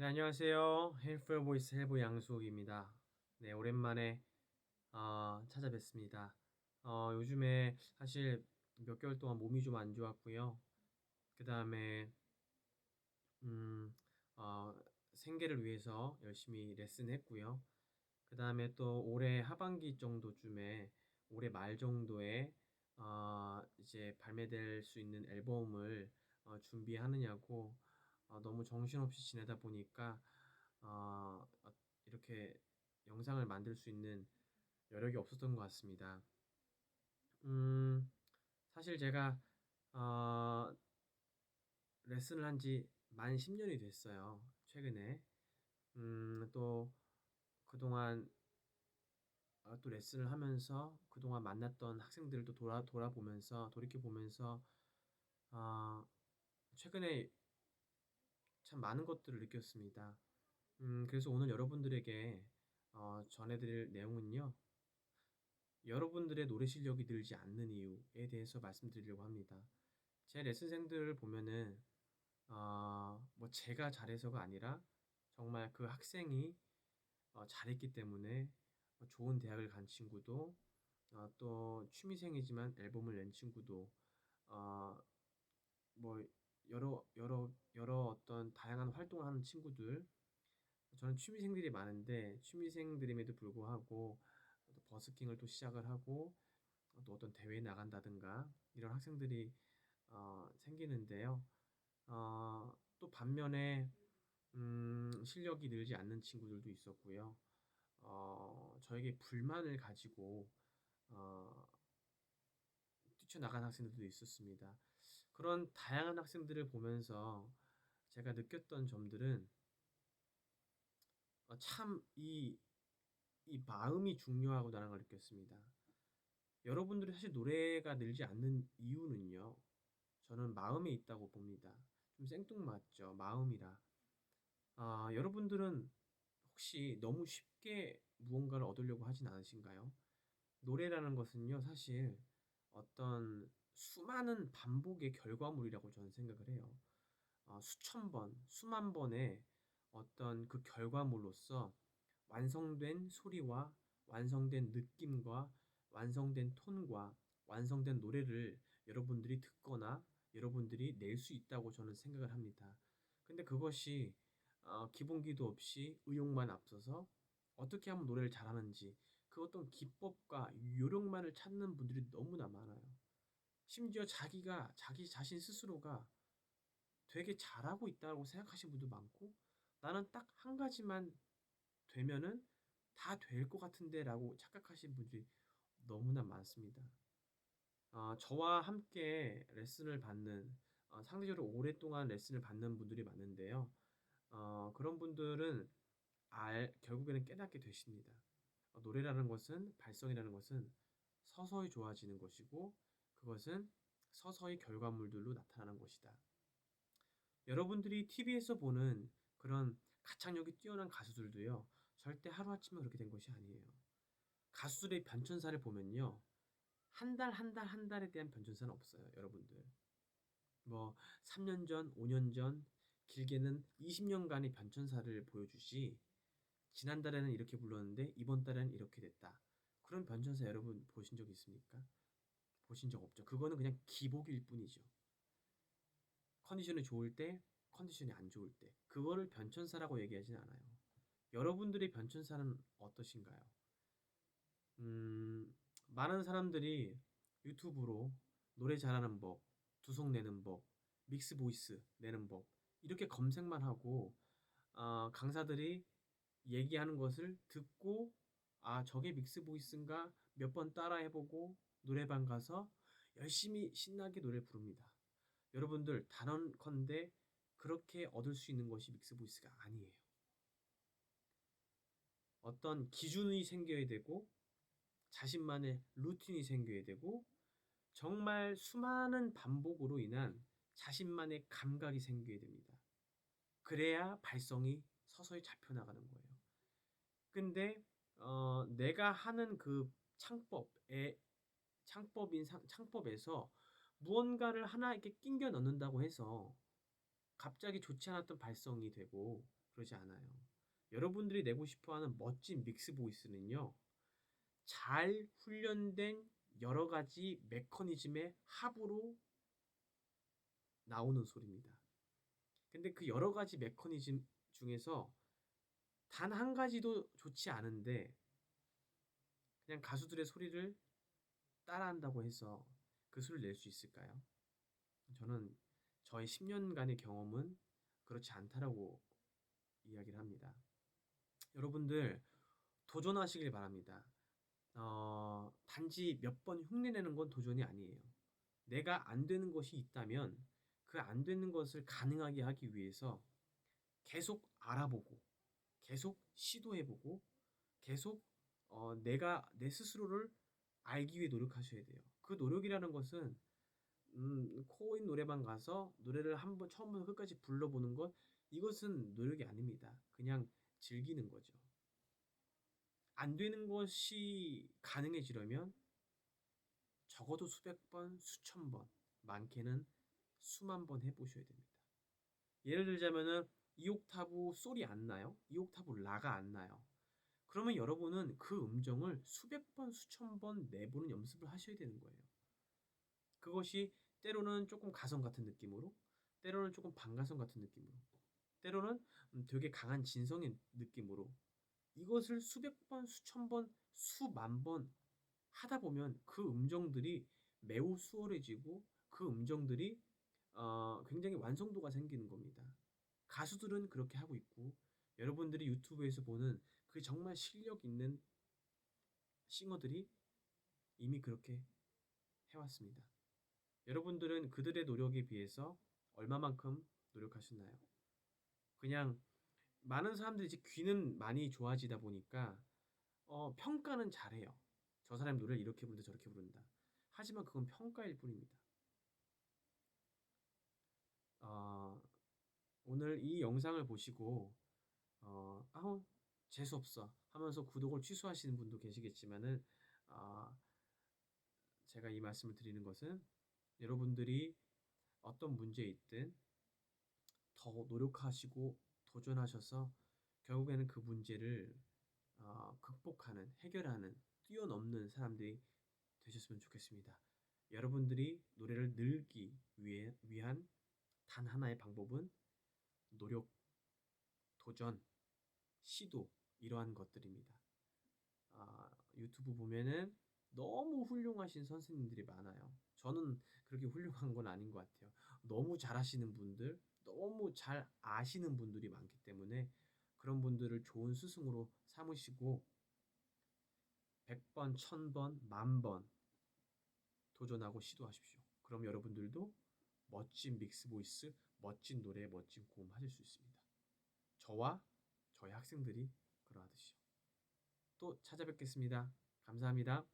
네, 안녕하세요. 헬프 보이스 헬브 양수욱입니다. 네, 오랜만에 어, 찾아뵙습니다. 어, 요즘에 사실 몇 개월 동안 몸이 좀 안 좋았고요. 그 다음에 음, 어, 생계를 위해서 열심히 레슨했고요. 그 다음에 또 올해 하반기 정도쯤에 올해 말 정도에 어, 이제 발매될 수 있는 앨범을 어, 준비하느냐고 어, 너무 정신없이 지내다 보니까 어, 어, 이렇게 영상을 만들 수 있는 여력이 없었던 것 같습니다. 음, 사실 제가 어, 레슨을 한 지 만 10년이 됐어요. 최근에. 음, 또 그동안 어, 또 레슨을 하면서 그동안 만났던 학생들도 돌아 돌아보면서 돌이켜 보면서 어, 최근에 참 많은 것들을 느꼈습니다. 음, 그래서 오늘 여러분들에게 어, 전해드릴 내용은요. 여러분들의 노래 실력이 늘지 않는 이유에 대해서 말씀드리려고 합니다. 제 레슨생들을 보면은 어, 뭐 제가 잘해서가 아니라 정말 그 학생이 어, 잘했기 때문에 어, 좋은 대학을 간 친구도 어, 또 취미생이지만 앨범을 낸 친구도 어, 뭐 여러 여러 여러 어떤 다양한 활동을 하는 친구들 저는 취미생들이 많은데 취미생들임에도 불구하고 또 버스킹을 또 시작을 하고 또 어떤 대회에 나간다든가 이런 학생들이 어, 생기는데요. 어, 또 반면에 음, 실력이 늘지 않는 친구들도 있었고요. 어, 저에게 불만을 가지고 어, 뛰쳐나간 학생들도 있었습니다. 그런 다양한 학생들을 보면서 제가 느꼈던 점들은 어, 참이 이 마음이 중요하다는 걸 느꼈습니다. 여러분들이 사실 노래가 늘지 않는 이유는요. 저는 마음에 있다고 봅니다. 좀 생뚱맞죠. 마음이라. 아, 여러분들은 혹시 너무 쉽게 무언가를 얻으려고 하진 않으신가요? 노래라는 것은요, 사실 어떤 수많은 반복의 결과물이라고 저는 생각을 해요. 어, 수천 번, 수만 번의 어떤 그 결과물로서 완성된 소리와 완성된 느낌과 완성된 톤과 완성된 노래를 여러분들이 듣거나 여러분들이 낼 수 있다고 저는 생각을 합니다. 근데 그것이 어, 기본기도 없이 의욕만 앞서서 어떻게 하면 노래를 잘하는지 그 어떤 기법과 요령만을 찾는 분들이 너무나 많아요. 심지어 자기가 자기 자신 스스로가 되게 잘하고 있다고 생각하시는 분도 많고 나는 딱 한 가지만 되면은 다 될 것 같은데라고 착각하시는 분들이 너무나 많습니다. 어, 저와 함께 레슨을 받는 어, 상대적으로 오랫동안 레슨을 받는 분들이 많은데요. 어, 그런 분들은 알, 결국에는 깨닫게 되십니다. 어, 노래라는 것은 발성이라는 것은 서서히 좋아지는 것이고 그것은 서서히 결과물들로 나타나는 것이다. 여러분들이 TV에서 보는 그런 가창력이 뛰어난 가수들도요, 절대 하루아침에 그렇게 된 것이 아니에요. 가수들의 변천사를 보면요, 한 달, 한 달, 한 달에 대한 변천사는 없어요, 여러분들. 뭐, 3년 전, 5년 전, 길게는 20년간의 변천사를 보여주시, 지난달에는 이렇게 불렀는데, 이번 달에는 이렇게 됐다. 그런 변천사 여러분 보신 적 있습니까? 보신 적 없죠. 그거는 그냥 기복일 뿐이죠. 컨디션이 좋을 때, 컨디션이 안 좋을 때. 그거를 변천사라고 얘기하진 않아요. 여러분들의 변천사는 어떠신가요? 음, 많은 사람들이 유튜브로 노래 잘하는 법, 두속 내는 법, 믹스 보이스 내는 법, 이렇게 검색만 하고, 어, 강사들이 얘기하는 것을 듣고, 아, 저게 믹스 보이스인가 몇 번 따라 해보고, 노래방 가서 열심히 신나게 노래 부릅니다. 여러분들 단언컨대 그렇게 얻을 수 있는 것이 믹스 보이스가 아니에요. 어떤 기준이 생겨야 되고 자신만의 루틴이 생겨야 되고 정말 수많은 반복으로 인한 자신만의 감각이 생겨야 됩니다. 그래야 발성이 서서히 잡혀 나가는 거예요. 근데 어, 내가 하는 그 창법에 창법인 창법에서 무언가를 하나 이렇게 낑겨 넣는다고 해서 갑자기 좋지 않았던 발성이 되고 그러지 않아요. 여러분들이 내고 싶어 하는 멋진 믹스 보이스는요. 잘 훈련된 여러 가지 메커니즘의 합으로 나오는 소리입니다. 근데 그 여러 가지 메커니즘 중에서 단 한 가지도 좋지 않은데 그냥 가수들의 소리를 따라한다고 해서 그 소리를 낼 수 있을까요? 저는 저의 10년간의 경험은 그렇지 않다라고 이야기를 합니다. 여러분들 도전하시길 바랍니다. 어, 단지 몇 번 흉내내는 건 도전이 아니에요. 내가 안 되는 것이 있다면 그 안 되는 것을 가능하게 하기 위해서 계속 알아보고, 계속 시도해보고, 계속 어, 내가 내 스스로를 알기 위해 노력하셔야 돼요. 그 노력이라는 것은 음, 코인 노래방 가서 노래를 한번 처음부터 끝까지 불러보는 것 이것은 노력이 아닙니다. 그냥 즐기는 거죠. 안 되는 것이 가능해지려면 적어도 수백 번, 수천 번, 많게는 수만 번 해보셔야 됩니다. 예를 들자면은 이 옥타브 솔이 안 나요? 이 옥타브 라가 안 나요? 그러면 여러분은 그 음정을 수백 번, 수천 번 내보는 연습을 하셔야 되는 거예요. 그것이 때로는 조금 가성 같은 느낌으로, 때로는 조금 반가성 같은 느낌으로, 때로는 음, 되게 강한 진성의 느낌으로 이것을 수백 번, 수천 번, 수만 번 하다 보면 그 음정들이 매우 수월해지고 그 음정들이 어, 굉장히 완성도가 생기는 겁니다. 가수들은 그렇게 하고 있고 여러분들이 유튜브에서 보는 그 정말 실력 있는 싱어들이 이미 그렇게 해왔습니다. 여러분들은 그들의 노력에 비해서 얼마만큼 노력하셨나요? 그냥 많은 사람들이 이제 귀는 많이 좋아지다 보니까 어, 평가는 잘해요. 저 사람 노래를 이렇게 부른다 저렇게 부른다. 하지만 그건 평가일 뿐입니다. 어, 오늘 이 영상을 보시고 어, 아우 재수 없어 하면서 구독을 취소하시는 분도 계시겠지만은 어, 제가 이 말씀을 드리는 것은 여러분들이 어떤 문제에 있든 더 노력하시고 도전하셔서 결국에는 그 문제를 어, 극복하는, 해결하는, 뛰어넘는 사람들이 되셨으면 좋겠습니다. 여러분들이 노래를 늘기 위해, 위한 단 하나의 방법은 노력, 도전, 시도 이러한 것들입니다. 아, 유튜브 보면은 너무 훌륭하신 선생님들이 많아요. 저는 그렇게 훌륭한 건 아닌 것 같아요. 너무 잘하시는 분들, 너무 잘 아시는 분들이 많기 때문에 그런 분들을 좋은 스승으로 삼으시고 100번, 1000번, 만번 도전하고 시도하십시오. 그럼 여러분들도 멋진 믹스 보이스, 멋진 노래, 멋진 고음 하실 수 있습니다. 저와 저희 학생들이 그러하듯이요. 또 찾아뵙겠습니다. 감사합니다.